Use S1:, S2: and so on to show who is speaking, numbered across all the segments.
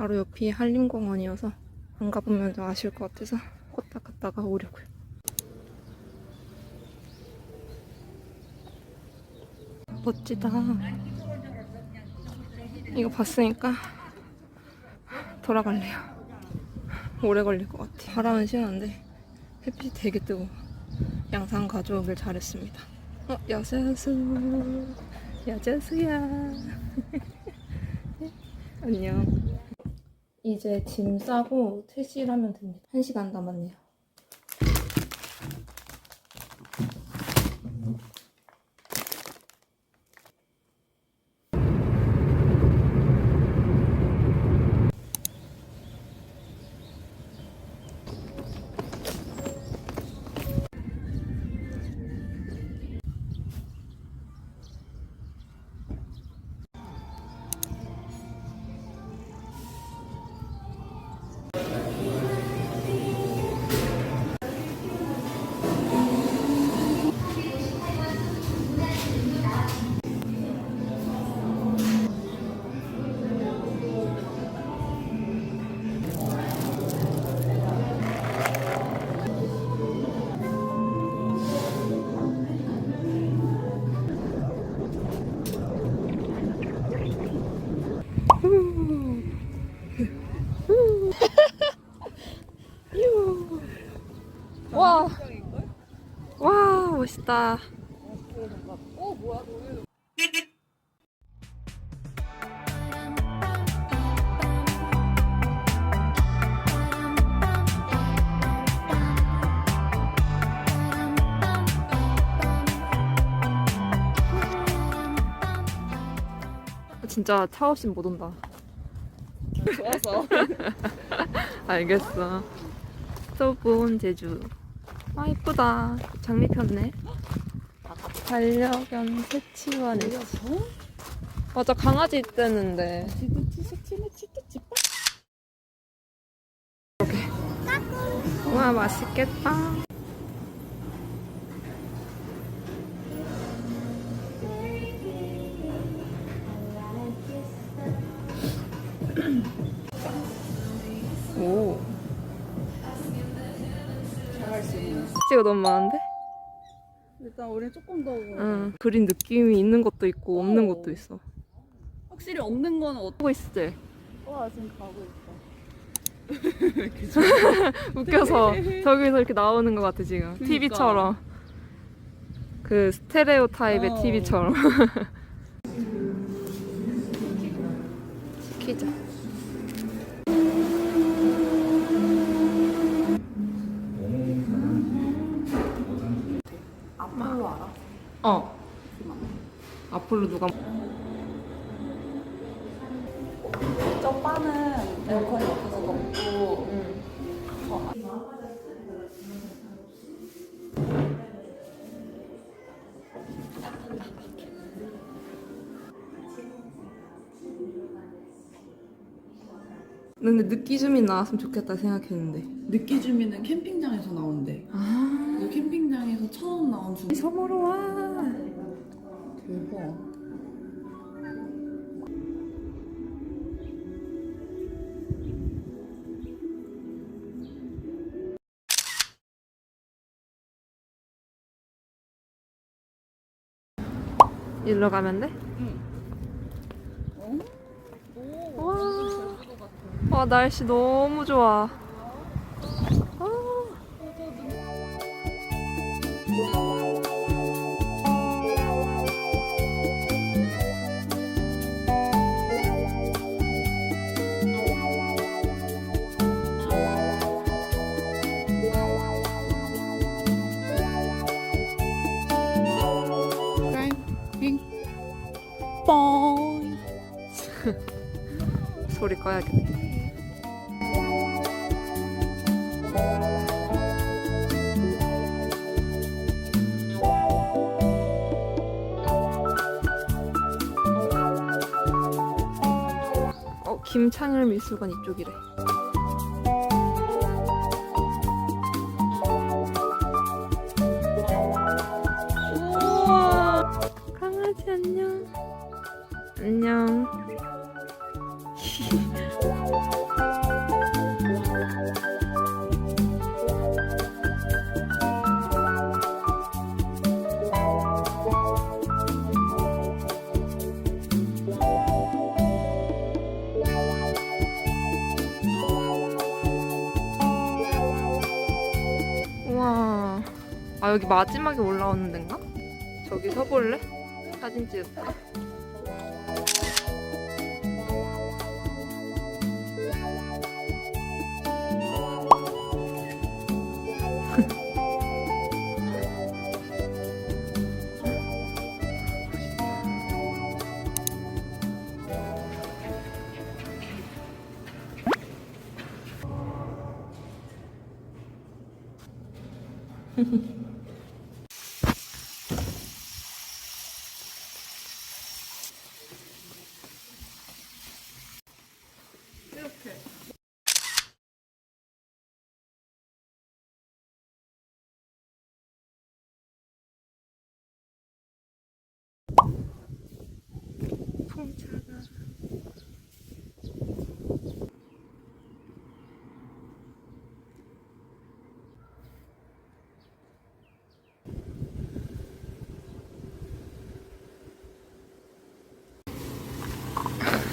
S1: 바로 옆이 한림공원이어서 안 가보면 좀 아쉬울 것 같아서 호딱 갔다가 오려고요. 멋지다. 이거 봤으니까 돌아갈래요. 오래 걸릴 것 같아. 바람은 시원한데 햇빛이 되게 뜨고 양산 가져오길 잘했습니다. 어, 야자수. 야자수야. 안녕. 이제 짐 싸고 퇴실하면 됩니다. 한 시간 남았네요. 와. 진짜 차 없인 못 온다.
S2: 좋아서.
S1: 알겠어. 좁은 제주. 아 이쁘다. 장미 폈네. 반려견 새치와 네. 맞아 강아지 있대는데. 와 맛있겠다. 오. 찌가 너무 많은데?
S2: 일단 우리 조금 더
S1: 응. 그린 느낌이 있는 것도 있고 없는
S2: 어.
S1: 것도 있어.
S2: 확실히 없는 어떠?
S1: 하고 있을 때
S2: 와 지금 가고 있어.
S1: 웃겨서 저기서 이렇게 나오는 것 같아 지금
S2: 그니까.
S1: TV처럼 그 스테레오 타입의
S2: 어.
S1: TV처럼
S2: 앞으로
S1: 누가
S2: 저 바는 에어컨이 없어서 덥고
S1: 근데 느끼즘이 나왔으면 좋겠다 생각했는데
S2: 느끼주미는 캠핑장에서 나온대. 아그 캠핑장에서 처음 나온 중.
S1: 섬으로 와
S2: 대박.
S1: 일로 가면 돼?
S2: 어? 오.
S1: 와. 와 날씨 너무 좋아 아.
S2: 뻥.
S1: 소리 꺼야겠다 어 김창열 미술관 이쪽이래. 우와! 강아지 안녕 안녕. 우와. 아, 여기 마지막에 올라오는 데인가? 저기 서볼래? 사진 찍을까? 이렇게.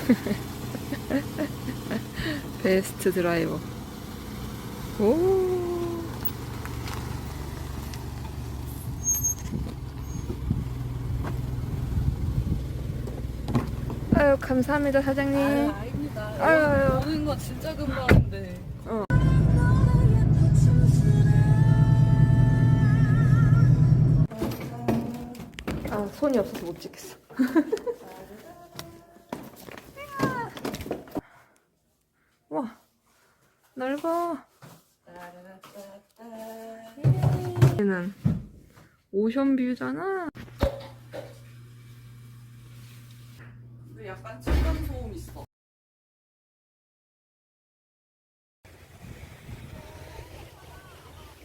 S1: 베스트 드라이버. 오. 아유 감사합니다 사장님.
S2: 아유, 아닙니다.
S1: 아유, 아유.
S2: 오는 거 진짜 금방인데.
S1: 아 손이 없어서 못 찍겠어. 와 넓어. 얘는 오션뷰잖아.
S2: 약간 층간 소음 있어.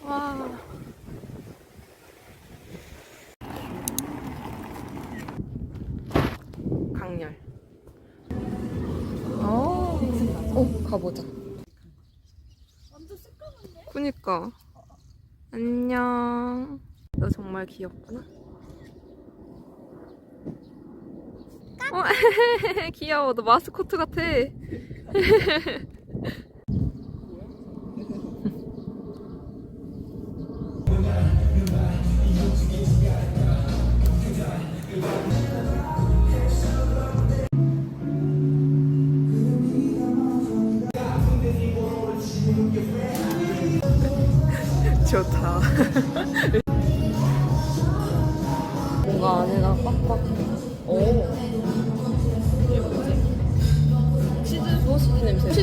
S1: 와. 강렬. 어, 어 가보자. 그니까. 안녕. 너 정말 귀엽구나. 어, 귀여워. 너 마스코트 같아.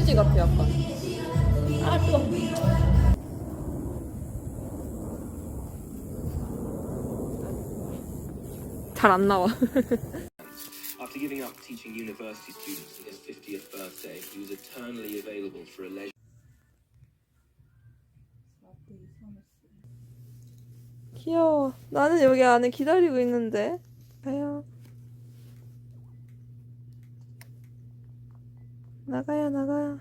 S1: 치즈 같아 약간.
S2: 아, 뜨거.
S1: 잘안 나와.
S3: After giving up teaching university students at his 50th birthday, he was eternally available for a leisure.
S1: 귀여워. 나는 여기 안에 기다리고 있는데. 가요. 나가요, 나가